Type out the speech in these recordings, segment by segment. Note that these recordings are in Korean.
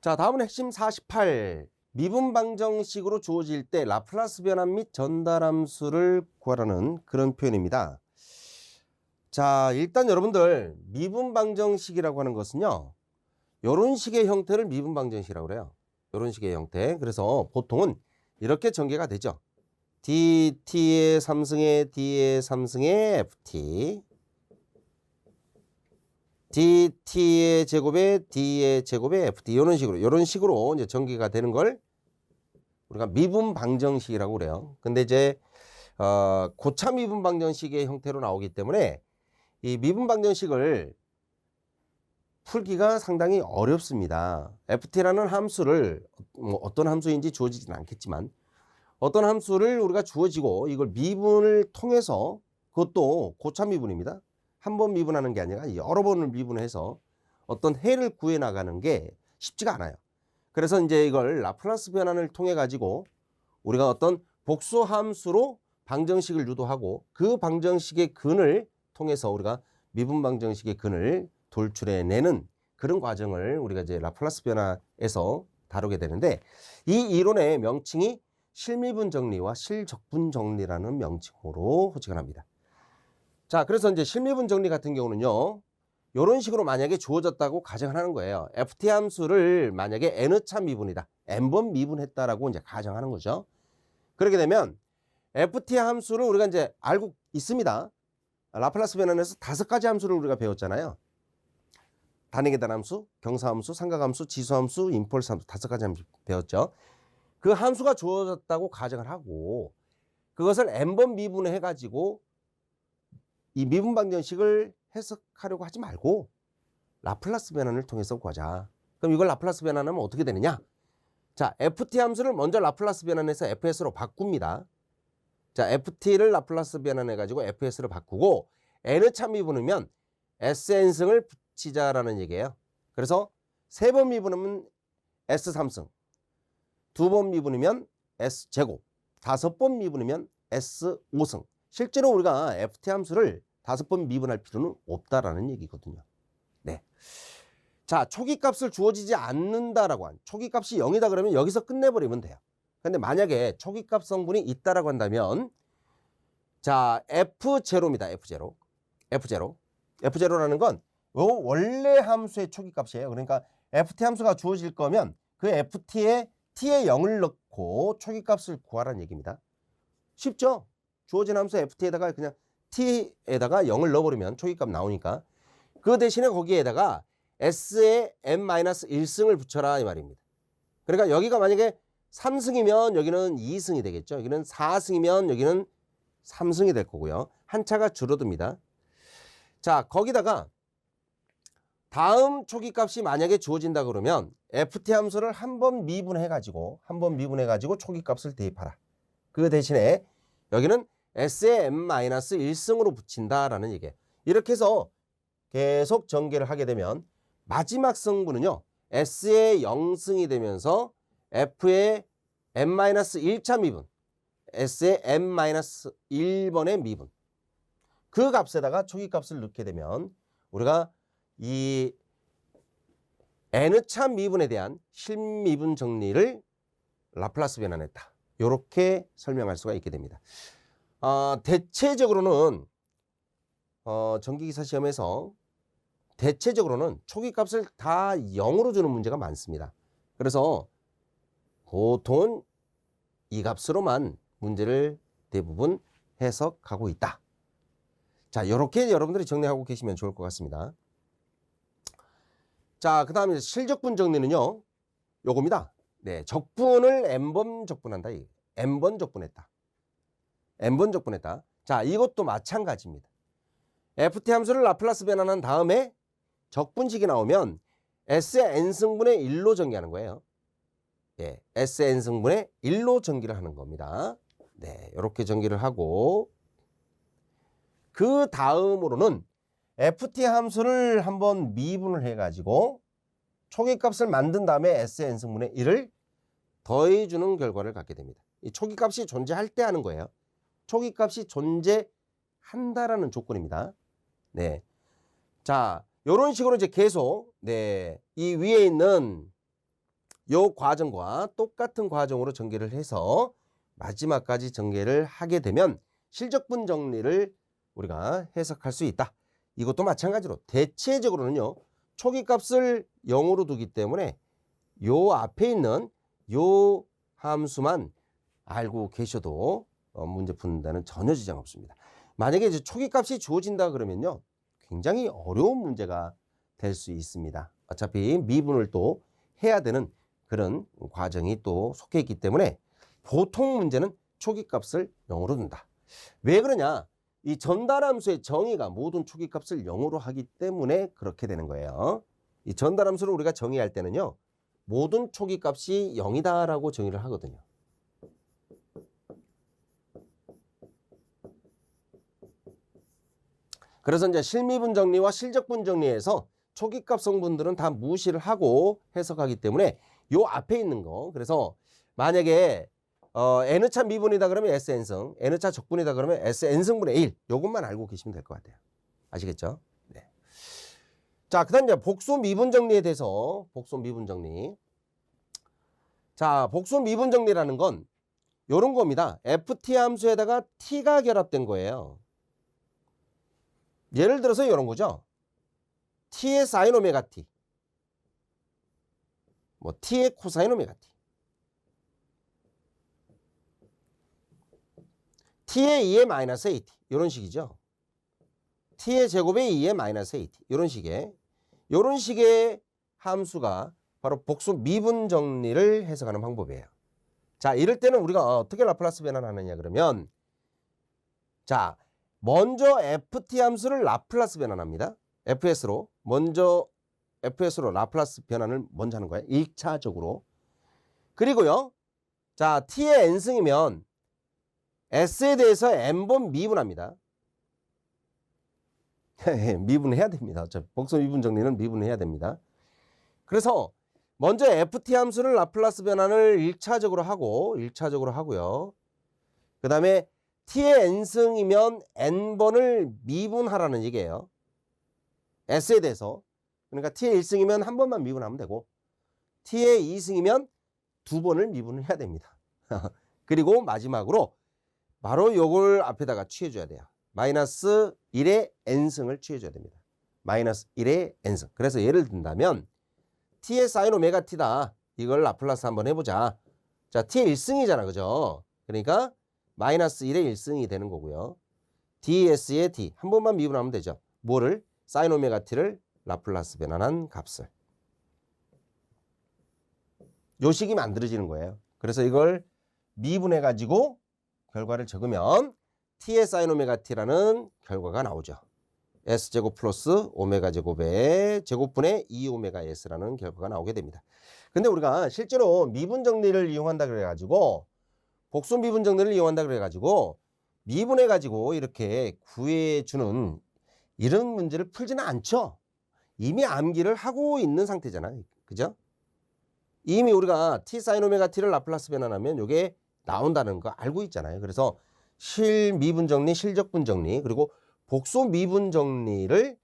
자, 다음은 핵심 48. 미분 방정식으로 주어질 때 라플라스 변환 및 전달함수를 구하라는 그런 표현입니다. 자, 일단 여러분들 미분 방정식이라고 하는 것은요. 요런 식의 형태를 미분 방정식이라고 그래요. 요런 식의 형태. 그래서 보통은 이렇게 전개가 되죠. Dt의 3승의 d의 3승의 ft dt의 제곱에 d의 제곱에 ft 이런 식으로 이런 식으로 이제 전개가 되는 걸 우리가 미분 방정식이라고 그래요. 근데 이제 어, 고차 미분 방정식의 형태로 나오기 때문에 이 미분 방정식을 풀기가 상당히 어렵습니다. ft라는 함수를 뭐 어떤 함수인지 주어지진 않겠지만 어떤 함수를 우리가 주어지고 이걸 미분을 통해서 그것도 고차 미분입니다. 한 번 미분하는 게 아니라 여러 번을 미분해서 어떤 해를 구해 나가는 게 쉽지가 않아요. 그래서 이제 이걸 라플라스 변환을 통해 가지고 우리가 어떤 복수 함수로 방정식을 유도하고 그 방정식의 근을 통해서 우리가 미분 방정식의 근을 돌출해내는 그런 과정을 우리가 이제 라플라스 변화에서 다루게 되는데 이 이론의 명칭이 실미분 정리와 실적분 정리라는 명칭으로 호칭을 합니다. 자, 그래서 이제 실미분 정리 같은 경우는요. 이런 식으로 만약에 주어졌다고 가정을 하는 거예요. ft 함수를 만약에 n차 미분이다. n번 미분했다라고 이제 가정하는 거죠. 그렇게 되면 ft 함수를 우리가 이제 알고 있습니다. 라플라스 변환에서 다섯 가지 함수를 우리가 배웠잖아요. 단위계단 함수, 경사함수, 삼각함수, 지수함수, 임펄스 함수 다섯 가지 함수 배웠죠. 그 함수가 주어졌다고 가정을 하고 그것을 n번 미분해 가지고 이 미분 방정식을 해석하려고 하지 말고 라플라스 변환을 통해서 구하자. 그럼 이걸 라플라스 변환하면 어떻게 되느냐? 자, ft 함수를 먼저 라플라스 변환해서 fs로 바꿉니다. 자, ft를 라플라스 변환해 가지고 fs로 바꾸고 n차 미분이면 sn승을 붙이자라는 얘기예요. 그래서 세 번 미분하면 s3승, 두 번 미분이면 s 제곱, 다섯 번 미분이면 s5승. 실제로 우리가 ft 함수를 다섯 번 미분할 필요는 없다라는 얘기거든요. 네. 자, 초기 값을 주어지지 않는다라고 한 초기 값이 0이다 그러면 여기서 끝내버리면 돼요. 근데 만약에 초기 값 성분이 있다라고 한다면 자, f0입니다. f0. f0. f0라는 건 요 원래 함수의 초기 값이에요. 그러니까 ft 함수가 주어질 거면 그 ft에 t에 0을 넣고 초기 값을 구하라는 얘기입니다. 쉽죠? 주어진 함수 ft에다가 그냥 t에다가 0을 넣어버리면 초기값 나오니까 그 대신에 거기에다가 s에 n-1승을 붙여라 이 말입니다. 그러니까 여기가 만약에 3승이면 여기는 2승이 되겠죠. 여기는 4승이면 여기는 3승이 될 거고요. 한 차가 줄어듭니다. 자 거기다가 다음 초기값이 만약에 주어진다 그러면 ft 함수를 한 번 미분해 가지고 한 번 미분해 가지고 초기값을 대입하라. 그 대신에 여기는 s에 n-1승으로 붙인다라는 얘기예요. 이렇게 해서 계속 전개를 하게 되면 마지막 성분은요. s의 0승이 되면서 f의 n-1차 미분, s의 n-1번의 미분. 그 값에다가 초기값을 넣게 되면 우리가 이 n차 미분에 대한 실미분 정리를 라플라스 변환했다. 이렇게 설명할 수가 있게 됩니다. 어, 대체적으로는 어, 전기기사 시험에서 대체적으로는 초기값을 다 0으로 주는 문제가 많습니다. 그래서 보통은 이 값으로만 문제를 대부분 해석하고 있다. 자, 이렇게 여러분들이 정리하고 계시면 좋을 것 같습니다. 자, 그 다음에 실적분 정리는요, 요겁니다. 네, 적분을 n번 적분한다. n번 적분했다. n번 적분했다. 자, 이것도 마찬가지입니다. ft 함수를 라플라스 변환한 다음에 적분식이 나오면 s의 n승분의 1로 전개하는 거예요. 예, s의 n승분의 1로 전개를 하는 겁니다. 네, 이렇게 전개를 하고 그 다음으로는 ft 함수를 한번 미분을 해가지고 초기값을 만든 다음에 s의 n승분의 1을 더해주는 결과를 갖게 됩니다. 이 초기값이 존재할 때 하는 거예요. 초기값이 존재하지 한다라는 조건입니다. 네. 자, 요런 식으로 이제 계속 네, 이 위에 있는 요 과정과 똑같은 과정으로 전개를 해서 마지막까지 전개를 하게 되면 실적분 정리를 우리가 해석할 수 있다. 이것도 마찬가지로 대체적으로는요. 초기 값을 0으로 두기 때문에 요 앞에 있는 요 함수만 알고 계셔도 어, 문제 푸는다는 전혀 지장 없습니다. 만약에 이제 초기 값이 주어진다 그러면요. 굉장히 어려운 문제가 될 수 있습니다. 어차피 미분을 또 해야 되는 그런 과정이 또 속해 있기 때문에 보통 문제는 초기 값을 0으로 둔다. 왜 그러냐? 이 전달함수의 정의가 모든 초기 값을 0으로 하기 때문에 그렇게 되는 거예요. 이 전달함수를 우리가 정의할 때는요. 모든 초기 값이 0이다라고 정의를 하거든요. 그래서 이제 실미분 정리와 실적분 정리에서 초기값 성분들은 다 무시를 하고 해석하기 때문에 요 앞에 있는 거 그래서 만약에 어, n차 미분이다 그러면 sn승 n차 적분이다 그러면 sn승분의 1 요것만 알고 계시면 될 것 같아요 아시겠죠? 네. 자 그 다음 이제 복수 미분 정리에 대해서 복수 미분 정리 자 복수 미분 정리라는 건 요런 겁니다 ft 함수에다가 t가 결합된 거예요 예를 들어서 이런 거죠. t의 사인 오메가 t. 뭐 t의 코사인 오메가 t. t의 2의 마이너스 at. 이런 식이죠. t의 제곱에 2의 마이너스 at. 이런 식의 이런 식의 함수가 바로 복수 미분 정리를 해석하는 방법이에요. 자, 이럴 때는 우리가 어떻게 라플라스 변환하느냐 그러면 자, 먼저 ft 함수를 라플라스 변환합니다. fs로 먼저 fs로 라플라스 변환을 먼저 하는 거예요. 1차적으로. 그리고요. 자, t의 n승이면 s에 대해서 n번 미분합니다. 미분해야 됩니다. 복수 미분 정리는 미분해야 됩니다. 그래서 먼저 ft 함수를 라플라스 변환을 1차적으로 하고 1차적으로 하고요. 그 다음에 t의 n승이면 n번을 미분하라는 얘기예요. s에 대해서. 그러니까 t의 1승이면 한 번만 미분하면 되고 t의 2승이면 두 번을 미분을 해야 됩니다. 그리고 마지막으로 바로 요걸 앞에다가 취해줘야 돼요. 마이너스 1의 n승을 취해줘야 됩니다. 마이너스 1의 n승. 그래서 예를 든다면 t의 사인 오메가 t다. 이걸 라플라스 한번 해보자. 자, t의 1승이잖아. 그죠? 그러니까 마이너스 1의 1승이 되는 거고요. ds의 d 한 번만 미분하면 되죠. 뭐를? 사인 오메가 t를 라플라스 변환한 값을. 요 식이 만들어지는 거예요. 그래서 이걸 미분해 가지고 결과를 적으면 t의 사인 오메가 t라는 결과가 나오죠. s제곱 플러스 오메가 제곱의 제곱분의 2 오메가 s라는 결과가 나오게 됩니다. 근데 우리가 실제로 미분 정리를 이용한다 그래 가지고 복수 미분 정리를 이용한다 그래 가지고 미분해 가지고 이렇게 구해 주는 이런 문제를 풀지는 않죠. 이미 암기를 하고 있는 상태잖아요. 그죠? 이미 우리가 t 사인 오메가 t를 라플라스 변환하면 이게 나온다는 거 알고 있잖아요. 그래서 실미분 정리, 실적분 정리, 그리고 복수 미분 정리를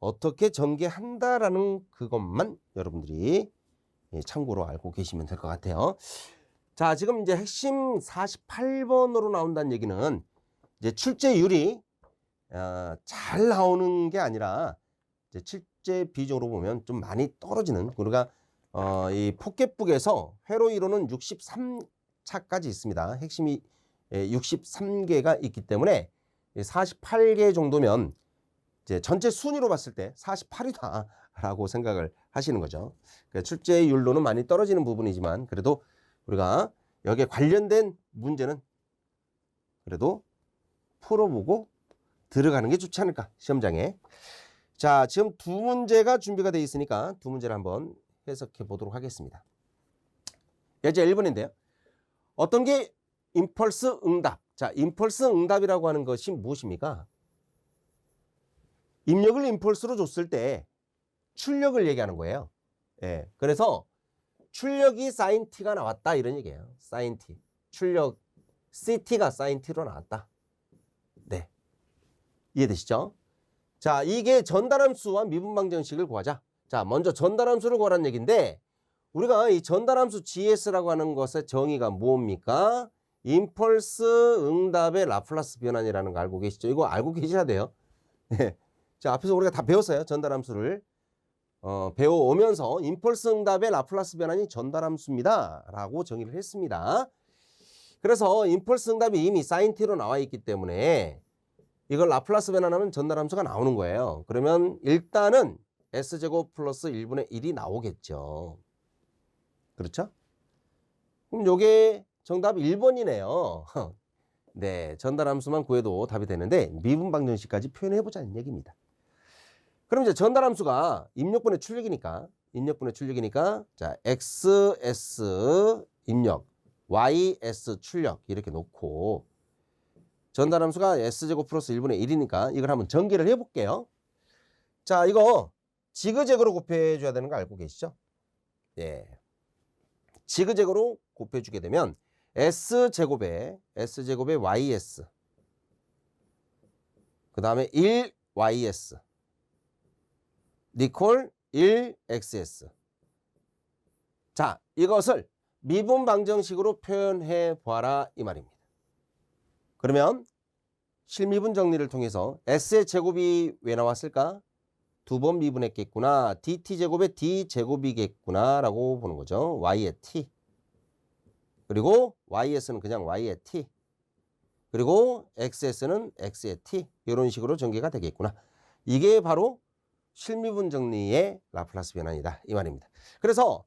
어떻게 전개한다라는 그것만 여러분들이 예, 참고로 알고 계시면 될 것 같아요. 자, 지금 이제 핵심 48번으로 나온다는 얘기는 이제 출제율이 어, 잘 나오는 게 아니라 이제 출제 비중으로 보면 좀 많이 떨어지는 우리가 어, 이 포켓북에서 회로 이론은 63 차까지 있습니다. 핵심이 63개가 있기 때문에 48개 정도면 이제 전체 순위로 봤을 때 48이다라고 생각을 하시는 거죠. 그러니까 출제율로는 많이 떨어지는 부분이지만 그래도 우리가 여기에 관련된 문제는 그래도 풀어보고 들어가는 게 좋지 않을까 시험장에 자 지금 두 문제가 준비가 되어 있으니까 두 문제를 한번 해석해 보도록 하겠습니다 예제 1번인데요 어떤 게 임펄스 응답 자 임펄스 응답이라고 하는 것이 무엇입니까 입력을 임펄스로 줬을 때 출력을 얘기하는 거예요 예 그래서 출력이 사인 t가 나왔다 이런 얘기예요. 사인 t. 출력 ct가 사인 t로 나왔다. 네. 이해되시죠? 자, 이게 전달함수와 미분방정식을 구하자. 자, 먼저 전달함수를 구하라는 얘기인데 우리가 이 전달함수 GS라고 하는 것의 정의가 뭡니까? 임펄스 응답의 라플라스 변환이라는 거 알고 계시죠? 이거 알고 계셔야 돼요. 네. 자, 앞에서 우리가 다 배웠어요. 전달함수를. 어, 배워오면서 임펄스 응답의 라플라스 변환이 전달함수입니다. 라고 정의를 했습니다. 그래서 임펄스 응답이 이미 사인 t로 나와 있기 때문에 이걸 라플라스 변환하면 전달함수가 나오는 거예요. 그러면 일단은 s제곱 플러스 1분의 1이 나오겠죠. 그렇죠? 그럼 요게 정답 1번이네요. 네, 전달함수만 구해도 답이 되는데 미분 방정식까지 표현해 보자는 얘기입니다. 그럼 이제 전달함수가 입력분의 출력이니까 입력분의 출력이니까 자 xs 입력 ys 출력 이렇게 놓고 전달함수가 s제곱 플러스 1분의 1이니까 이걸 한번 전개를 해 볼게요. 자 이거 지그재그로 곱해 줘야 되는 거 알고 계시죠? 예. 지그재그로 곱해주게 되면 s제곱에 s제곱에 ys 그 다음에 1ys 니콜 1xs 자 이것을 미분 방정식으로 표현해 보아라 이 말입니다. 그러면 실미분 정리를 통해서 s의 제곱이 왜 나왔을까? 두 번 미분했겠구나. dt 제곱에 d 제곱이겠구나 라고 보는 거죠. y의 t. 그리고 ys는 그냥 y의 t. 그리고 xs는 x의 t. 이런 식으로 전개가 되겠구나. 이게 바로 실미분 정리의 라플라스 변환이다. 이 말입니다. 그래서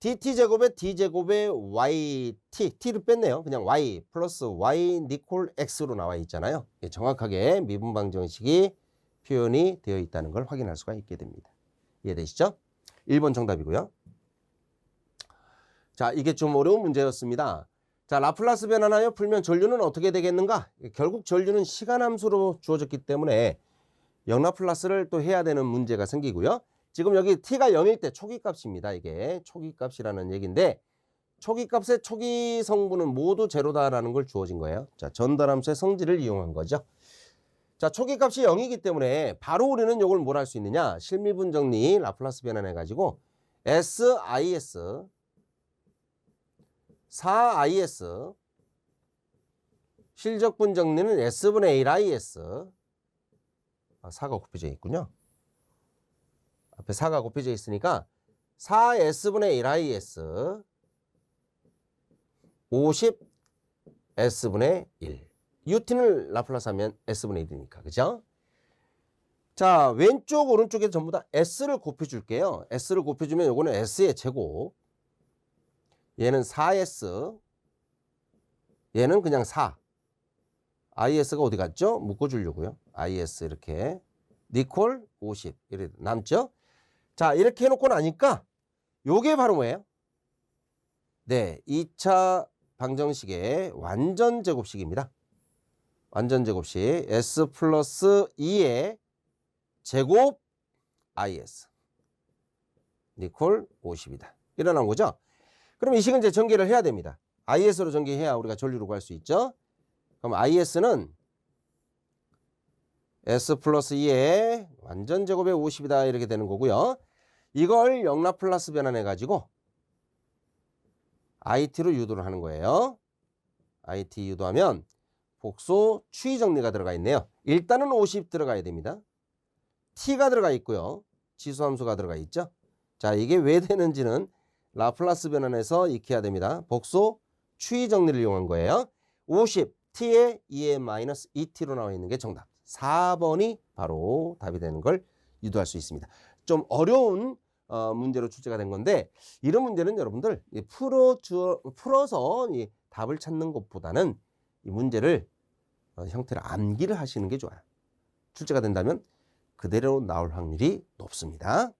dt 제곱에 d 제곱에 yt t를 뺐네요. 그냥 y 플러스 y 니콜 x로 나와 있잖아요. 예, 정확하게 미분 방정식이 표현이 되어 있다는 걸 확인할 수가 있게 됩니다. 이해되시죠? 1번 정답이고요. 자, 이게 좀 어려운 문제였습니다. 자, 라플라스 변환하여 풀면 전류는 어떻게 되겠는가? 결국 전류는 시간 함수로 주어졌기 때문에 영라플라스를 또 해야 되는 문제가 생기고요. 지금 여기 t가 0일 때 초기값입니다. 이게 초기값이라는 얘기인데 초기값의 초기 성분은 모두 제로다라는 걸 주어진 거예요. 자, 전달함수의 성질을 이용한 거죠. 자, 초기값이 0이기 때문에 바로 우리는 이걸 뭘 할 수 있느냐? 실미분 정리 라플라스 변환해 가지고 SIS 4IS 실적분 정리는 S분의 1IS 아, 4가 곱해져 있군요. 앞에 4가 곱해져 있으니까 4S분의 1IS 50S분의 1 UT는 라플라스 하면 S분의 1이니까 그죠? 자 왼쪽 오른쪽에 전부 다 S를 곱해줄게요. S를 곱해주면 요거는 S의 제곱 얘는 4S 얘는 그냥 4 IS가 어디 갔죠? 묶어주려고요. IS 이렇게 니콜 50 이렇게 남죠? 자 이렇게 해놓고 나니까 요게 바로 뭐예요? 네, 2차 방정식의 완전 제곱식입니다. 완전 제곱식 S 플러스 2의 제곱 IS 니콜 50이다. 일어난 거죠? 그럼 이 식은 이제 전개를 해야 됩니다. IS로 전개해야 우리가 전류로 구할 수 있죠? 그럼 IS는 S 플러스 2의 완전 제곱의 50이다 이렇게 되는 거고요. 이걸 영라플라스 변환해 가지고 IT로 유도를 하는 거예요. IT 유도하면 복소 추이 정리가 들어가 있네요. 일단은 50 들어가야 됩니다. T가 들어가 있고요. 지수함수가 들어가 있죠. 자, 이게 왜 되는지는 라플라스 변환해서 익혀야 됩니다. 복소 추이 정리를 이용한 거예요. 50 t의 2의 마이너스 2t로 나와 있는 게 정답. 4번이 바로 답이 되는 걸 유도할 수 있습니다. 좀 어려운 어, 문제로 출제가 된 건데 이런 문제는 여러분들 이 풀어 주 풀어서 이 답을 찾는 것보다는 이 문제를 어, 형태를 암기를 하시는 게 좋아요. 출제가 된다면 그대로 나올 확률이 높습니다.